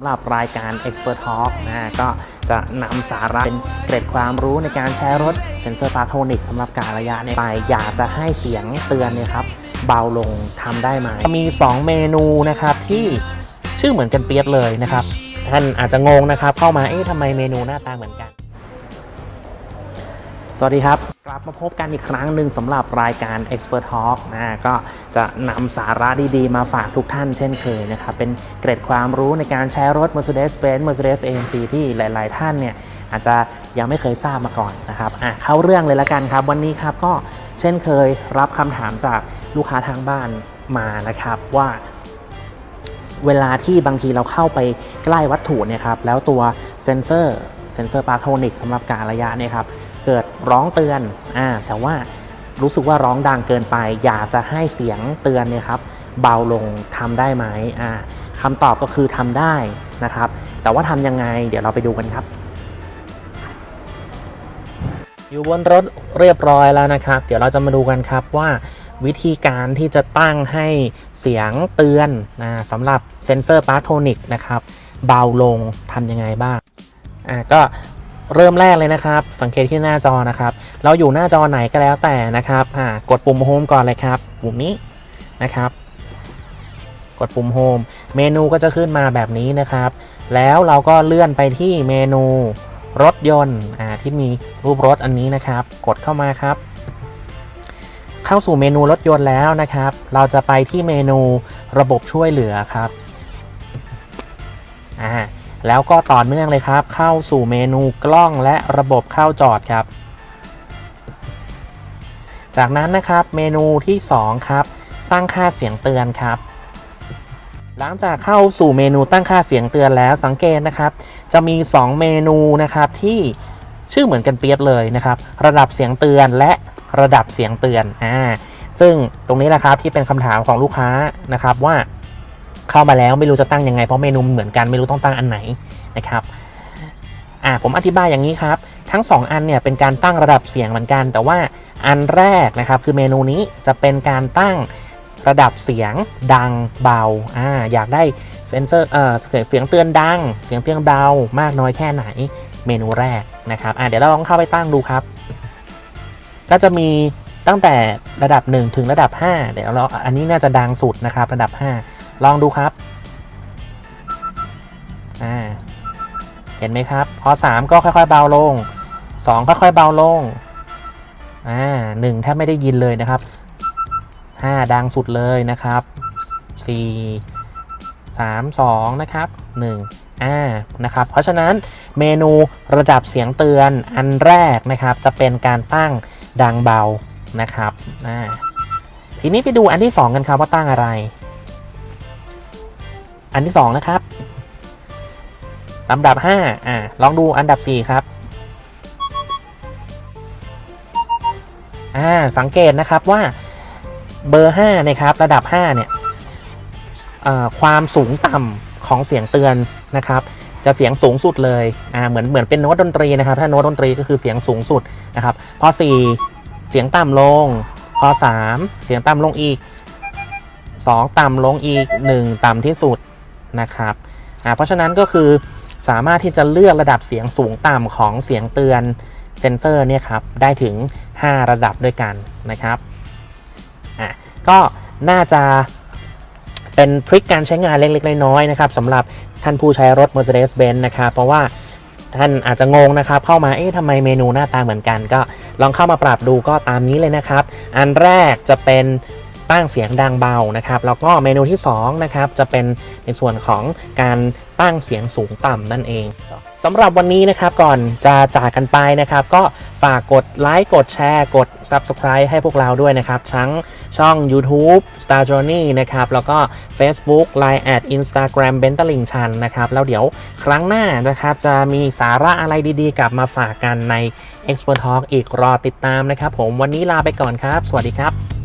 สำหรับรายการ Expert Talk นะก็จะนำสาระเป็นเกร็ดความรู้ในการใช้รถเซนเซอร์ปาโทนิกสำหรับการระยะเนี่ยไปอยากจะให้เสียงเตือนเนี่ยครับเบาลงทำได้ไหมมี 2 เมนูนะครับที่ชื่อเหมือนกันเปียดเลยนะครับท่านอาจจะงงนะครับ เข้ามาเอ๊ะทำไมเมนูหน้าตาเหมือนกัน สวัสดีครับ กลับมาพบกันอีกครั้งหนึ่งสำหรับรายการ Expert Talk นะก็จะนำสาระดีๆ มาฝากทุกท่านเช่นเคยนะครับ เป็นเกร็ดความรู้ในการใช้รถ Mercedes-Benz Mercedes-AMG ที่หลายๆ ท่านเนี่ยอาจจะยังไม่เคยทราบมาก่อนนะครับอะเข้าเรื่องเลยละกันครับ วันนี้ครับก็เช่นเคยรับคำถามจากลูกค้าทางบ้านมานะครับว่าเวลาที่บางทีเราเข้าไปใกล้วัตถุเนี่ยครับแล้วตัวเซนเซอร์เซนเซอร์ปาโทนิกสำหรับการระยะเนี่ยครับ เกิดร้องเตือนอ่าแต่ว่ารู้สึกว่าร้องดังเกินไป อยากจะให้เสียงเตือนเนี่ยครับเบาลงทำได้ไหมอ่าคำตอบก็คือทำได้นะครับ แต่ว่าทำยังไง เดี๋ยวเราไปดูกันครับ อยู่บนรถเรียบร้อยแล้วนะครับ เดี๋ยวเราจะมาดูกันครับว่าวิธีการที่จะตั้งให้เสียงเตือนนะสำหรับเซนเซอร์ปาร์โทนิกนะครับ เบาลงทำยังไงบ้างอ่าก็ เริ่มแรกเลยนะครับ สังเกตที่หน้าจอนะครับ เราอยู่หน้าจอไหนก็แล้วแต่นะครับอ่ากดปุ่มโฮมก่อนเลยครับ ปุ่มนี้นะครับ กดปุ่มโฮมเมนูก็จะขึ้นมาแบบนี้นะครับ แล้วเราก็เลื่อนไปที่เมนูรถยนต์อ่าที่มีรูปรถอันนี้นะครับ กดเข้ามาครับ เข้าสู่เมนูรถยนต์แล้วนะครับ เราจะไปที่เมนูระบบช่วยเหลือครับอ่า แล้วก็ต่อเนื่องเลยครับ เข้าสู่เมนูกล้องและระบบเข้าจอดครับ จากนั้นนะครับเมนูที่ 2 ครับ ตั้งค่าเสียงเตือนครับ หลังจากเข้าสู่เมนูตั้งค่าเสียงเตือนแล้วสังเกตนะครับ จะมี 2 เมนูนะครับที่ชื่อเหมือนกันเปียบเลยนะครับ ระดับเสียงเตือนและระดับเสียงเตือนอ่าซึ่งตรงนี้แหละครับที่เป็นคำถามของลูกค้านะครับว่า เข้ามาแล้วไม่รู้จะตั้งยังไงเพราะเมนูเหมือนกันไม่รู้ต้องตั้งอันไหนนะครับอ่าผมอธิบายอย่างนี้ครับ ทั้ง 2 อันเนี่ยเป็นการตั้งระดับเสียงเหมือนกัน แต่ว่าอันแรกนะครับคือเมนูนี้จะเป็นการตั้งระดับเสียงดังเบาอ่าอยากได้เซนเซอร์เอ่อเสียงเตือนดัง เสียงเตือนเบามากน้อยแค่ไหนเมนูแรกนะครับอ่าเดี๋ยวเราลองเข้าไปตั้งดูครับ ก็จะมีตั้งแต่ระดับ 1 ถึงระดับ 5 เดี๋ยวเราอันนี้น่าจะดังสุดนะครับระดับ 5 ลองดูครับอ่าเห็นไหมครับ พอ 3 ก็ค่อยๆเบาลง 2 ค่อยๆเบาลงอ่าหนึ่งแทบไม่ได้ยินเลยนะครับ 5 ดังสุดเลยนะครับ 4 3 2 นะครับ 1 อ่านะครับ เพราะฉะนั้นเมนูระดับเสียงเตือนอันแรกนะครับ จะเป็นการตั้งดังเบานะครับอ่าทีนี้ไปดูอันที่ 2 กันครับว่าตั้งอะไร อันที่ 2 นะครับลำดับ 5 อ่า ลองดูอันดับ 4 ครับ อ่า สังเกตนะครับว่าเบอร์5นะครับ ระดับ 5 เนี่ยความสูงต่ำของเสียงเตือนนะครับ จะเสียงสูงสุดเลย อ่า เหมือนเหมือนเป็นโน้ตดนตรีนะครับ ถ้าโน้ตดนตรีก็คือเสียงสูงสุดนะครับ พอ 4 เสียงต่ำลง พอ 3 เสียงต่ำลงอีก 2 ต่ำลงอีก 1 ต่ำที่สุด นะครับเพราะฉะนั้นก็คือสามารถที่จะเลือกระดับเสียงสูงต่ำของเสียงเตือนเซนเซอร์เนี่ยครับได้ถึง 5 ระดับด้วยกันนะครับอะก็น่าจะเป็นทริคการใช้งานเล็กๆน้อยๆนะครับสำหรับท่านผู้ใช้รถ Mercedes-Benz นะครับเพราะว่าท่านอาจจะงงนะครับ เข้ามาเอ๊ะทำไมเมนูหน้าตาเหมือนกัน ก็ลองเข้ามาปรับดูก็ตามนี้เลยนะครับ อันแรกจะเป็น ตั้งเสียงดังเบานะครับแล้วก็เมนูที่2นะครับจะเป็นในส่วนของการตั้งเสียงสูงต่ำนั่นเองสำหรับวันนี้นะครับก่อนจะจากกันไปนะครับ ก็ฝากกดไลค์กดแชร์ กด Subscribe ให้พวกเราด้วยนะครับทั้งช่อง YouTube Star Journey นะครับแล้วก็ Facebook Line at Instagram b e n t a l i n g Chan นะครับแล้วเดี๋ยวครั้งหน้านะครับจะมีสาระอะไรดีๆ กลับมาฝากกันใน Expert Talk อีกรอติดตามนะครับ ผมวันนี้ลาไปก่อนครับ สวัสดีครับ